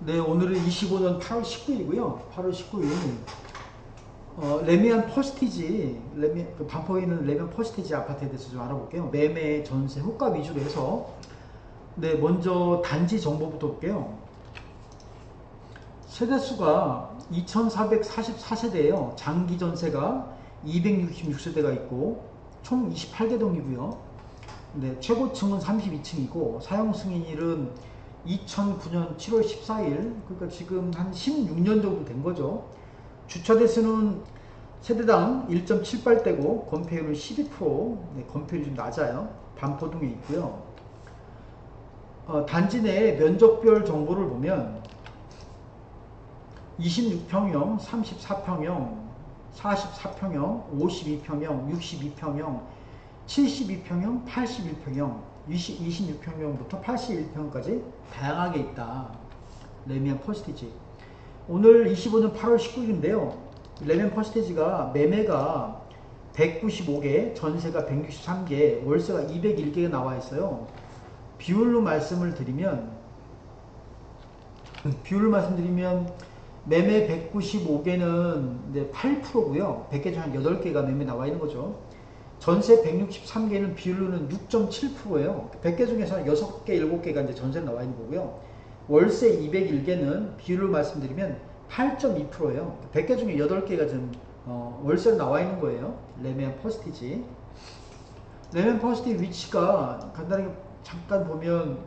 네, 오늘은 25년 8월 19일이고요. 8월 19일. 어, 레미안 퍼스티지, 레미, 그 반포에 있는 레미안 퍼스티지 아파트에 대해서 좀 알아볼게요. 매매, 전세, 호가 위주로 해서. 네, 먼저 단지 정보부터 볼게요. 세대수가 2,444세대예요. 장기 전세가 266세대가 있고 총 28개 동이고요. 네, 최고층은 32층이고 사용 승인일은 2009년 7월 14일 그러니까 지금 한 16년 정도 된 거죠. 주차 대수는 세대당 1.78대고 건폐율은 12%, 네, 건폐율이 좀 낮아요. 반포동에 있고요. 어, 단지 내 면적별 정보를 보면 26평형, 34평형, 44평형, 52평형, 62평형, 72평형, 81평형, 20, 26평형부터 81평형까지 다양하게 있다. 레미안 퍼스티지. 오늘 25년 8월 19일인데요. 레미안 퍼스티지가 매매가 195개, 전세가 163개, 월세가 201개가 나와 있어요. 비율로 말씀을 드리면 비율을 말씀드리면 매매 195개는 이제 8%고요. 100개 중에 한 8개가 매매 나와 있는 거죠. 전세 163개는 비율로는 6.7%예요. 100개 중에서 한 6개, 7개가 이제 전세 나와 있는 거고요. 월세 201개는 비율로 말씀드리면 8.2%예요. 100개 중에 8개가 지금 어, 월세로 나와 있는 거예요. 레미안 퍼스티지. 레미안 퍼스티 위치가 간단하게 잠깐 보면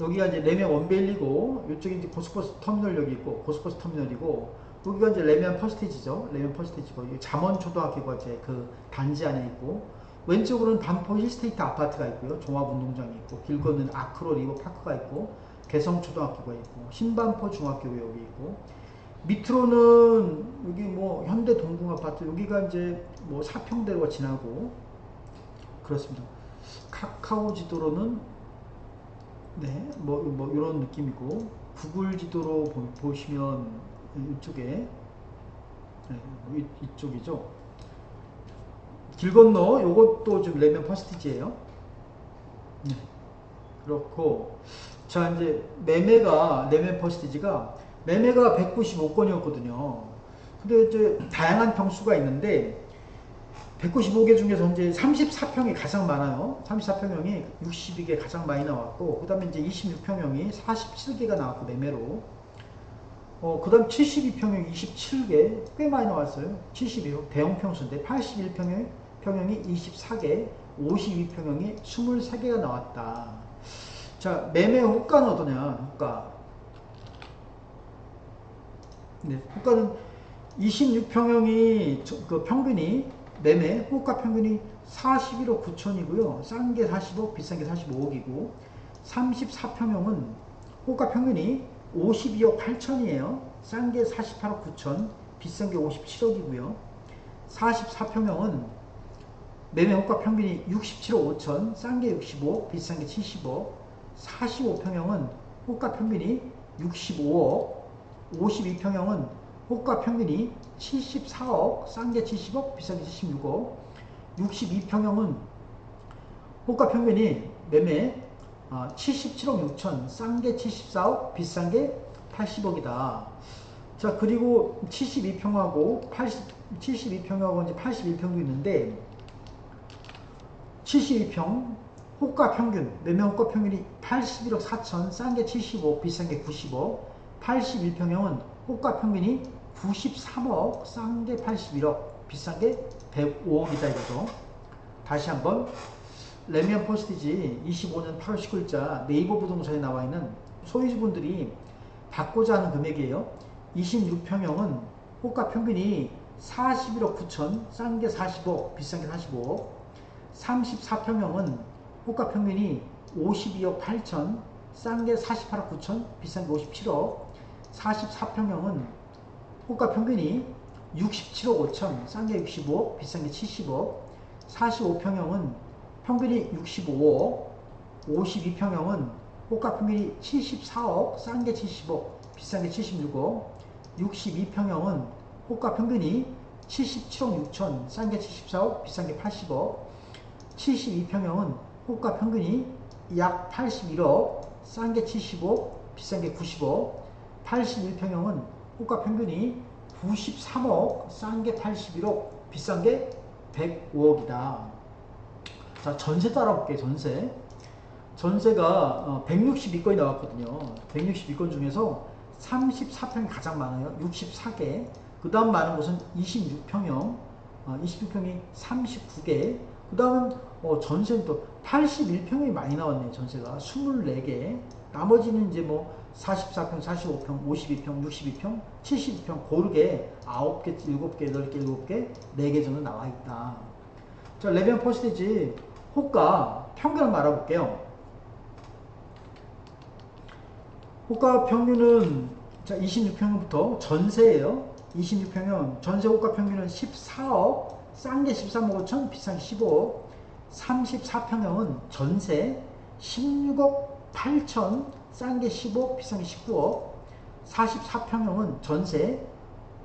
여기가 이제 레미안 원베일리고 이쪽에 이제 고스버스 터미널역이 있고 고스버스 터미널이고 여기가 이제 레미안 퍼스티지죠. 레미안 퍼스티지고 잠원 초등학교가 이제 그 단지 안에 있고 왼쪽으로는 반포 힐스테이트 아파트가 있고요. 종합운동장이 있고 길 건너는 아크로 리버 파크가 있고 개성 초등학교가 있고 신반포 중학교가 여기 있고 밑으로는 여기 뭐 현대 동궁 아파트 여기가 이제 뭐 사평대로가 지나고 그렇습니다. 카카오 지도로는 네, 뭐, 뭐, 이런 느낌이고, 구글 지도로 보, 보시면, 이쪽에, 네, 뭐 이, 이쪽이죠. 길 건너, 요것도 좀 레면 퍼스티지예요 네. 그렇고, 자, 이제, 매매가, 레면 퍼스티지가, 매매가 195건이었거든요. 근데 이제, 다양한 평수가 있는데, 195개 중에서 이제 34평이 가장 많아요. 34평형이 62개 가장 많이 나왔고, 그 다음에 이제 26평형이 47개가 나왔고, 매매로. 어, 그 다음 72평형이 27개, 꽤 많이 나왔어요. 72평, 대형 평수인데, 81평형, 평형이 24개, 52평형이 23개가 나왔다. 자, 매매 호가는 어떠냐, 호가. 네, 호가는 26평형이 그 평균이 매매 호가 평균이 41억 9천이고요. 싼 게 40억, 비싼 게 45억이고 34평형은 호가 평균이 52억 8천이에요. 싼 게 48억 9천, 비싼 게 57억이고요. 44평형은 매매 호가 평균이 67억 5천, 싼 게 65억, 비싼 게 70억. 45평형은 호가 평균이 65억, 52평형은 호가 평균이 74억, 싼 게 70억, 비싼 게 76억. 62평형은 호가 평균이 매매 77억 6천, 싼 게 74억, 비싼 게 80억이다. 자, 그리고 72평하고 80, 72평하고 이제 81평도 있는데 72평 호가 평균, 매매 호가 평균이 81억 4천, 싼 게 75억, 비싼 게 90억. 81평형은 호가 평균이 93억, 싼 게 81억, 비싼 게 105억이다 이거죠. 다시 한번 레미안 포스티지 25년 8월 19일자 네이버 부동산에 나와 있는 소유주분들이 받고자 하는 금액이에요. 26평형은 호가 평균이 41억 9천, 싼 게 40억, 비싼 게 45억. 34평형은 호가 평균이 52억 8천, 싼 게 48억 9천, 비싼 게 57억. 44평형은 호가 평균이 67억 5천, 싼 게 65억, 비싼 게 70억. 45평형은 평균이 65억. 52평형은 호가 평균이 74억, 싼 게 70억, 비싼 게 76억. 62평형은 호가 평균이 77억 6천, 싼 게 74억, 비싼 게 80억. 72평형은 호가 평균이 약 81억, 싼 게 75억, 비싼 게 90억, 81평형은 호가 평균이 93억, 싼 게 81억, 비싼 게 105억이다. 자, 전세 따라볼게요, 전세. 전세가 162건이 나왔거든요. 162건 중에서 34평이 가장 많아요. 64개. 그 다음 많은 곳은 26평형, 26평이 39개. 그 다음은 어, 전세는 또 81평이 많이 나왔네요. 전세가 24개. 나머지는 이제 뭐 44평, 45평, 52평, 62평, 72평 고르게 9개, 7개, 8개, 7개, 4개 정도 나와 있다. 자, 레비안 퍼스티지 호가 평균을 말아볼게요. 호가 평균은 자 26평형부터 전세예요. 26평형 전세 호가 평균은 14억, 싼 게 13억 5천, 비싼 게 15억. 34평형은 전세 16억 8천, 싼 게 15억, 비싼 게 19억. 44평형은 전세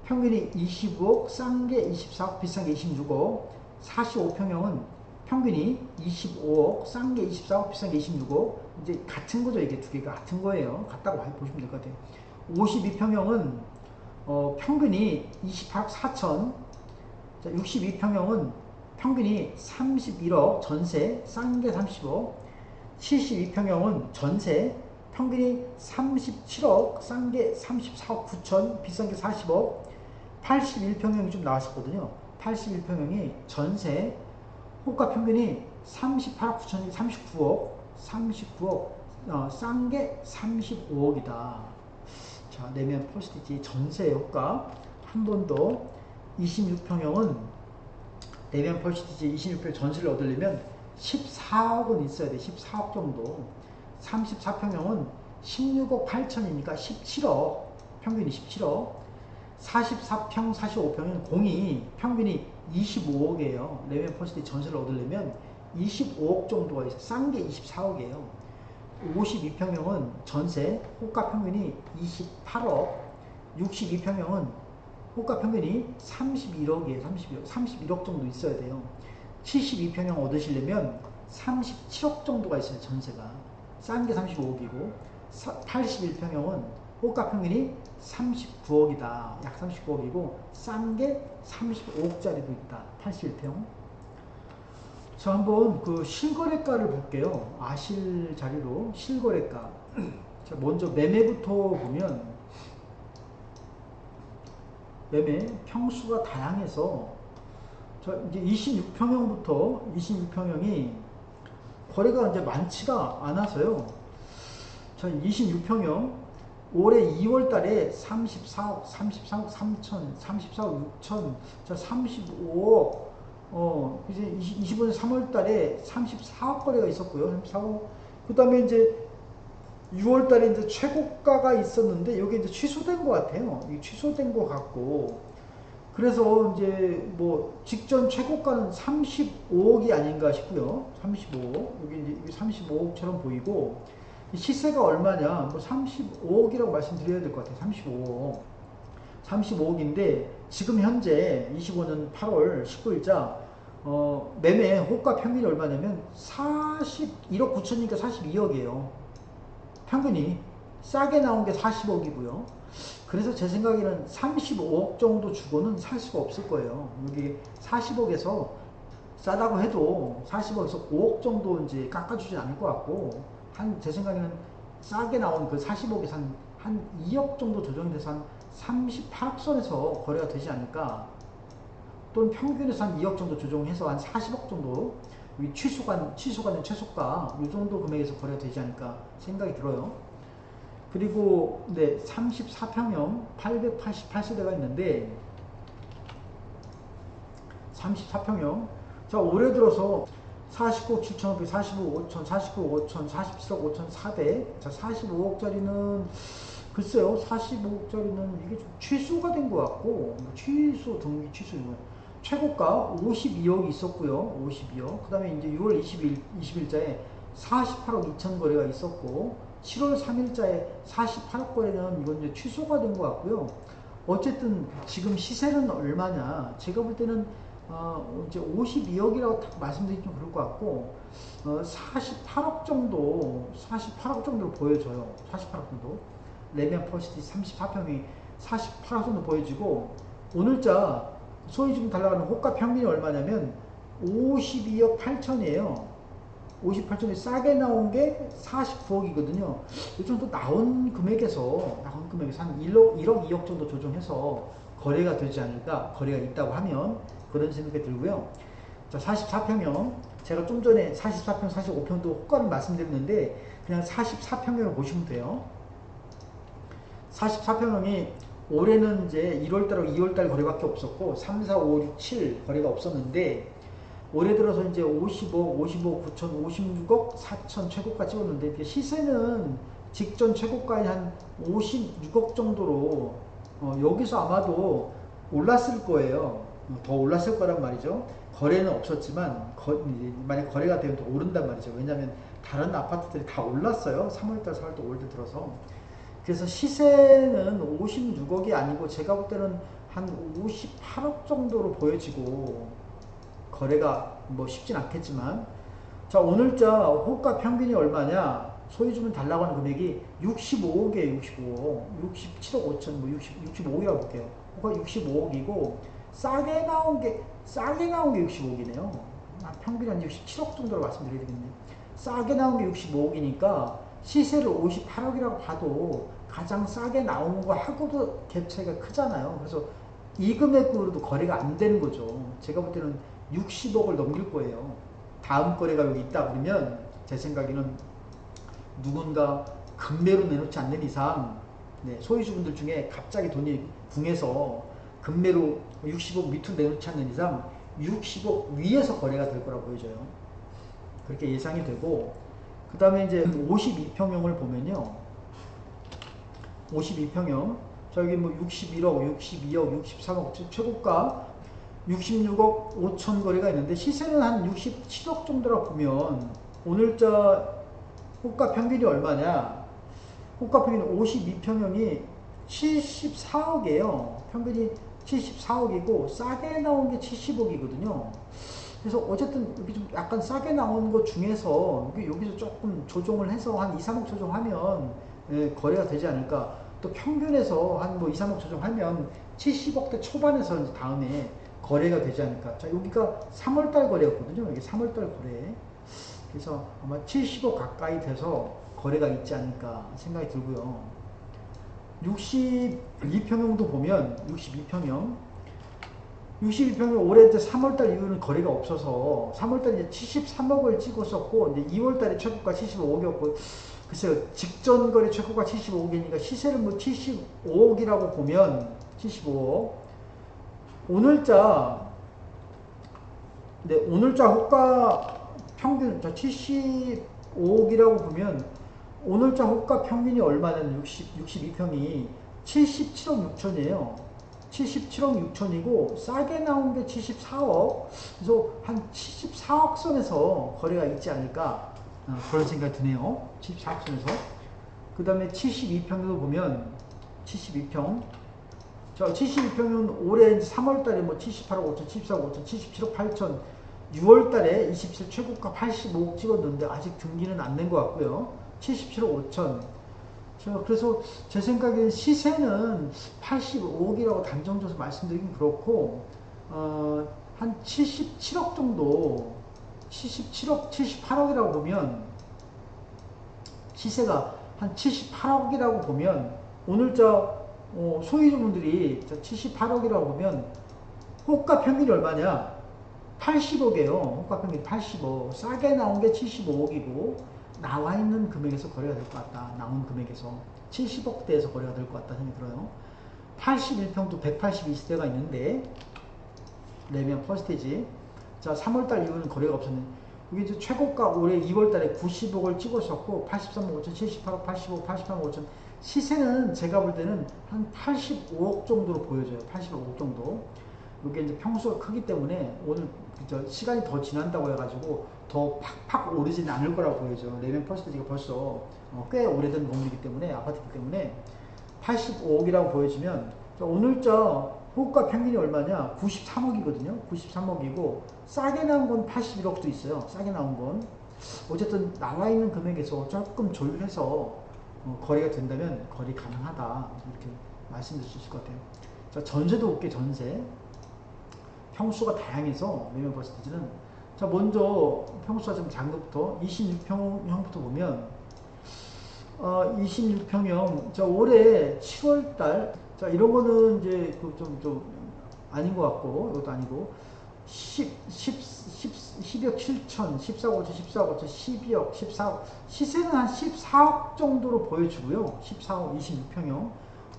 평균이 25억, 싼 게 24억, 비싼 게 26억. 45평형은 평균이 25억, 싼 게 24억, 비싼 게 26억. 이제 같은 거죠. 이게 두 개가 같은 거예요. 같다고 보시면 될 것 같아요. 52평형은 어, 평균이 28억 4천. 자, 62평형은 평균이 31억 전세, 싼 게 30억. 72평형은 전세, 평균이 37억, 싼 게 34억 9천, 비싼 게 40억. 81평형이 좀 나왔었거든요. 81평형이 전세, 호가 평균이 38억 9천이 39억, 39억, 어, 싼 게 35억이다. 자, 내면 포스트지 전세 효과 한번더 26평형은 내면 포스트지 26평 전세를 얻으려면 14억은 있어야 돼. 14억 정도. 34평형은 16억 8천이니까 17억. 평균이 17억. 44평, 45평은 공이 평균이 25억이에요. 레면 퍼스트 전세를 얻으려면 25억 정도가 있어요. 싼게 24억이에요. 52평형은 전세 호가 평균이 28억, 62평형은 호가 평균이 31억이에요. 31억, 31억 정도 있어야 돼요. 72평형 얻으시려면 37억 정도가 있어요. 전세가. 싼 게 35억이고 81평형은 호가 평균이 39억이다. 약 39억이고 싼 게 35억짜리도 있다. 81평. 자, 한번 그 실거래가를 볼게요. 아실 자리로 실거래가. 자, 먼저 매매부터 보면 매매 평수가 다양해서 자, 이제 26평형부터 26평형이 거래가 이제 많지가 않아서요. 자, 26평형 올해 2월 달에 34억, 34억 3천, 34억 6천, 자, 35억, 어, 이제 25년 3월 달에 34억 거래가 있었고요. 34억. 그 다음에 이제 6월 달에 이제 최고가가 있었는데, 여기 이제 취소된 것 같아요. 이 취소된 것 같고. 그래서 이제 뭐 직전 최고가는 35억이 아닌가 싶고요. 35억. 여기 이제 35억처럼 보이고, 시세가 얼마냐? 뭐 35억이라고 말씀드려야 될 것 같아요. 35억. 35억인데 지금 현재 25년 8월 19일자 어, 매매 호가 평균이 얼마냐면 41억 9천이니까 42억이에요. 평균이 싸게 나온 게 40억이고요. 그래서 제 생각에는 35억 정도 주고는 살 수가 없을 거예요. 여기 40억에서 싸다고 해도 40억에서 5억 정도 이제 깎아주지 않을 것 같고 한 제 생각에는 싸게 나온 그 40억에서 한, 한 2억 정도 조정이 돼서 한 38억 선에서 거래가 되지 않을까 또는 평균에서 한 2억 정도 조정해서 한 40억 정도 취소간 취소가는 최소가 이 정도 금액에서 거래가 되지 않을까 생각이 들어요. 그리고 네 34평형 888세대가 있는데 34평형 자 올해 들어서 49억 7천억, 45억 5천, 49억 5천, 47억 5천 4대 자 45억짜리는 글쎄요 45억짜리는 이게 좀 취소가 된 것 같고 뭐 취소 등기 취소 이거. 최고가 52억이 있었고요 52억. 그 다음에 이제 6월 20일 20일자에 48억 2천 거래가 있었고 7월 3일자에 48억 거래는 이건 이제 취소가 된 것 같고요. 어쨌든 지금 시세는 얼마냐? 제가 볼 때는 어, 이제 52억이라고 딱 말씀드리기 좀 그럴 것 같고 어, 48억 정도 48억 정도로 보여져요. 48억 정도. 레미안 퍼시티 34평이 48억 정도 보여지고 오늘자 소위 좀 달라가는 호가 평균이 얼마냐면 52억 8천이에요. 58천이 싸게 나온 게 49억이거든요. 요즘 또 나온 금액에서 나온 금액에서 한 1억, 1억 2억 정도 조정해서 거래가 되지 않을까 거래가 있다고 하면 그런 생각이 들고요. 자 44평형 제가 좀 전에 44평, 45평도 호가를 말씀드렸는데 그냥 44평형을 보시면 돼요. 44평형이 올해는 이제 1월달하고 2월달 거래밖에 없었고 3, 4, 5, 6, 7 거래가 없었는데 올해 들어서 이제 55억, 55억 9천, 56억 4천 최고가 찍었는데 시세는 직전 최고가에 한 56억 정도로 어, 여기서 아마도 올랐을 거예요. 어, 더 올랐을 거란 말이죠. 거래는 없었지만 거, 만약 거래가 되면 더 오른단 말이죠. 왜냐하면 다른 아파트들이 다 올랐어요. 3월달, 4월달, 5월달 들어서. 그래서 시세는 56억이 아니고 제가 볼 때는 한 58억 정도로 보여지고 거래가 뭐 쉽진 않겠지만 자 오늘자 호가 평균이 얼마냐 소위 주면 달라고 하는 금액이 65억이에요 65억 67억 5천 뭐 60, 65억이라고 볼게요 호가 65억이고 싸게 나온 게 싸게 나온 게 65억이네요. 아, 평균이 한 67억 정도로 말씀드려야 되겠네요 싸게 나온 게 65억이니까 시세를 58억이라고 봐도 가장 싸게 나온 거 하고도 갭 차이가 크잖아요. 그래서 이 금액으로도 거래가 안 되는 거죠. 제가 볼 때는 60억을 넘길 거예요. 다음 거래가 여기 있다 그러면 제 생각에는 누군가 금매로 내놓지 않는 이상 네, 소유주분들 중에 갑자기 돈이 붕해서 금매로 60억 밑으로 내놓지 않는 이상 60억 위에서 거래가 될 거라고 보여져요. 그렇게 예상이 되고 그 다음에 이제 52평형을 보면요. 52평형 저기 뭐 61억, 62억, 63억 최고가 66억 5천 거래가 있는데 시세는 한 67억 정도라고 보면 오늘자 호가 평균이 얼마냐? 호가 평균 52평형이 74억이에요. 평균이 74억이고 싸게 나온 게 70억이거든요. 그래서 어쨌든 여기 좀 약간 싸게 나온 것 중에서 여기 여기서 조금 조정을 해서 한 2, 3억 조정하면 예, 거래가 되지 않을까. 또 평균에서 한 뭐 2, 3억 조정하면 70억대 초반에서 이제 다음에 거래가 되지 않을까. 자, 여기가 3월달 거래였거든요. 여기 3월달 거래. 그래서 아마 70억 가까이 돼서 거래가 있지 않을까 생각이 들고요. 62평형도 보면 62평형. 62평형 올해 3월달 이후는 거래가 없어서 3월달 이제 73억을 찍었었고 이제 2월달에 최고가 75억이었고 글쎄요 직전 거래 최고가 75억이니까 시세를 뭐 75억이라고 보면 75억. 오늘자 네, 오늘자 호가 평균 자 75억이라고 보면 오늘자 호가 평균이 얼마냐면 60, 62평이 77억 6천이에요. 77억 6천이고 싸게 나온 게 74억 그래서 한 74억 선에서 거래가 있지 않을까 어, 그런 생각이 드네요. 74억 선에서 그 다음에 72평도 보면 72평 자, 72평은 올해 3월 달에 뭐 78억 5천, 74억 5천, 77억 8천, 6월 달에 27 최고가 85억 찍었는데 아직 등기는 안된것 같고요. 77억 5천. 자, 그래서 제 생각엔 시세는 85억이라고 단정져서 말씀드리긴 그렇고, 어, 한 77억 정도, 77억, 78억이라고 보면, 시세가 한 78억이라고 보면, 오늘 저 어, 소유주분들이 78억이라고 보면 호가 평균이 얼마냐? 80억이에요. 호가 평균 80억. 싸게 나온 게 75억이고 나와 있는 금액에서 거래가 될 것 같다. 나온 금액에서 70억대에서 거래가 될 것 같다 생각이 들어요. 81평도 182세대가 있는데 레미안 퍼스테지 자 3월달 이후는 거래가 없었는데 여기 이제 최고가 올해 2월달에 90억을 찍었었고 83억 5천, 78억, 85억, 83억 5천 시세는 제가 볼 때는 한 85억 정도로 보여져요. 85억 정도. 이게 이제 평수가 크기 때문에 오늘 시간이 더 지난다고 해가지고 더 팍팍 오르지는 않을 거라고 보여져. 레멘 퍼스트지가 벌써 어, 꽤 오래된 건물이기 때문에 아파트이기 때문에 85억이라고 보여지면 오늘자 호가 평균이 얼마냐? 93억이거든요. 93억이고 싸게 나온 건 81억도 있어요. 싸게 나온 건. 어쨌든 나와 있는 금액에서 조금 조율해서 어, 거래가 된다면 거래 가능하다. 이렇게 말씀드릴 수 있을 것 같아요. 자, 전세도 볼게요. 전세. 평수가 다양해서 매매 퍼센티지는. 자 먼저 평수가 좀 작은 것부터 26평형부터 보면 어, 26평형. 자 올해 7월달. 자 이런 거는 이제 그좀좀 아닌 것 같고 이것도 아니고. 10, 10, 10, 12억 7천 14억 5천 14억 5천 12억 14억. 시세는 한 14억 정도로 보여주고요. 14억 26평형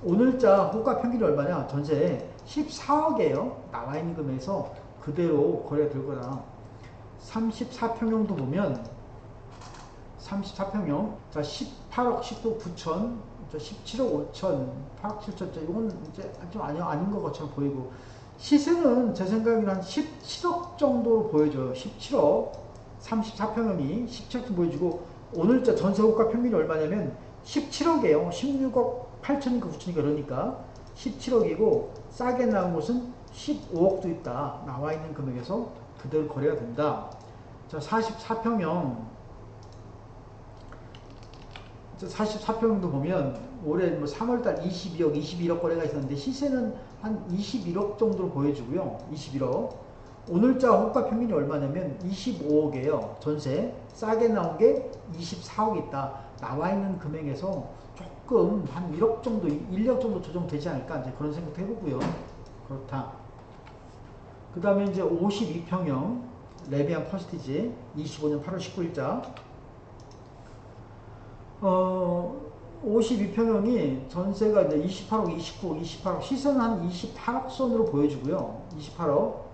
오늘자 호가 평균이 얼마냐? 전세 14억이에요. 나와 있는 금액에서 그대로 거래가 될 거다. 34평형도 보면 34평형. 자 18억 19억 9천. 자 17억 5천. 8억 7천. 자 이건 이제 좀 아니, 아닌 것 것처럼 보이고. 시세는 제 생각에는 한 17억 정도로 보여져요. 17억. 34평형이 17억 보여주고 오늘자 전세 호가 평균이 얼마냐면 17억이에요. 16억 8천인가 9천인가 그러니까 17억이고 싸게 나온 곳은 15억도 있다 나와 있는 금액에서 그대로 거래가 된다 자 44평형 44평도 보면 올해 뭐 3월달 22억, 21억 거래가 있었는데 시세는 한 21억 정도로 보여주고요. 21억. 오늘자 호가 평균이 얼마냐면 25억이에요. 전세. 싸게 나온 게 24억 있다. 나와 있는 금액에서 조금 한 1억 정도, 1억 정도 조정되지 않을까 이제 그런 생각도 해보고요. 그렇다. 그 다음에 이제 52평형 레비안 퍼스티지 25년 8월 19일자 어, 52평형이 전세가 이제 28억, 29억, 28억, 시세는 한 28억 선으로 보여주고요. 28억.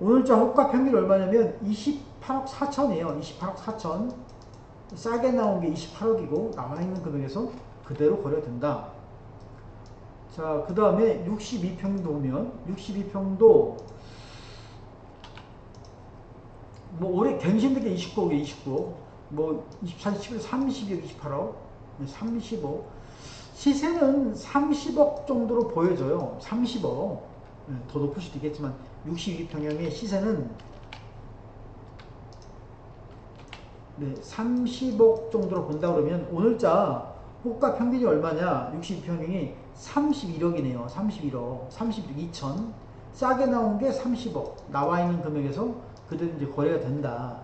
오늘자 호가 평균이 얼마냐면 28억 4천이에요. 28억 4천. 싸게 나온 게 28억이고, 나와 있는 금액에서 그대로 거래된다. 자, 그 다음에 62평도 보면, 62평도 뭐 올해 갱신된 게 29억이에요, 29억. 뭐 24, 11, 30억, 28억, 30억. 시세는 30억 정도로 보여져요. 30억. 더 높을 수도 있겠지만 62평형의 시세는 네, 30억 정도로 본다 그러면 오늘자 호가 평균이 얼마냐? 62평형이 31억이네요. 31억. 31억 2천. 싸게 나온 게 30억. 나와 있는 금액에서 그대로 이제 거래가 된다.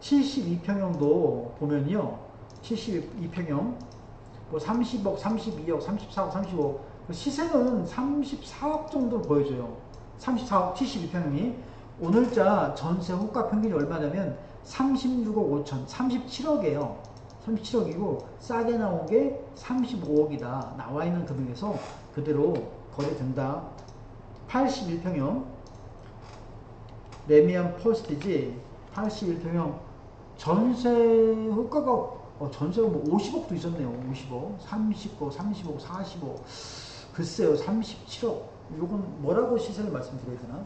72평형도 보면요. 72평형 뭐 30억, 32억, 34억, 35억 시세는 34억 정도로 보여줘요. 34억 72평형이 오늘자 전세 호가 평균이 얼마냐면 36억 5천 37억이에요. 37억이고 싸게 나온 게 35억이다. 나와 있는 금액에서 그대로 거래된다. 81평형 레미안 포스티지 81평형 전세 효과가 어, 전세가 뭐 50억도 있었네요. 50억, 30억, 35억, 40억. 글쎄요, 37억. 이건 뭐라고 시세를 말씀드려야 되나?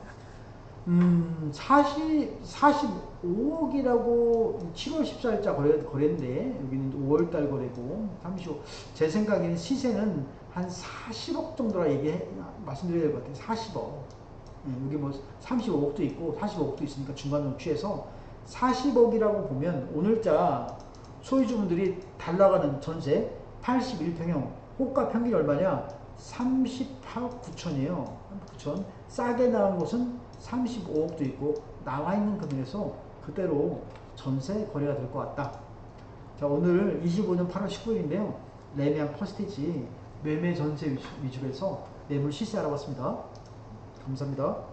음, 40, 45억이라고 7월 14일자 거래, 거래인데, 여기는 5월달 거래고, 35억. 제 생각에는 시세는 한 40억 정도라 얘기 말씀드려야 될 것 같아요. 40억. 음, 여기 뭐 35억도 있고, 45억도 있으니까 중간으로 취해서 40억이라고 보면 오늘자 소유주분들이 달라가는 전세 81평형 호가 평균이 얼마냐 38억 9천이에요 9천 싸게 나온 곳은 35억도 있고 나와 있는 금액에서 그대로 전세 거래가 될 것 같다. 자 오늘 25년 8월 19일인데요. 레미안 퍼스티지 매매 전세 위주로 해서 매물 시세 알아봤습니다. 감사합니다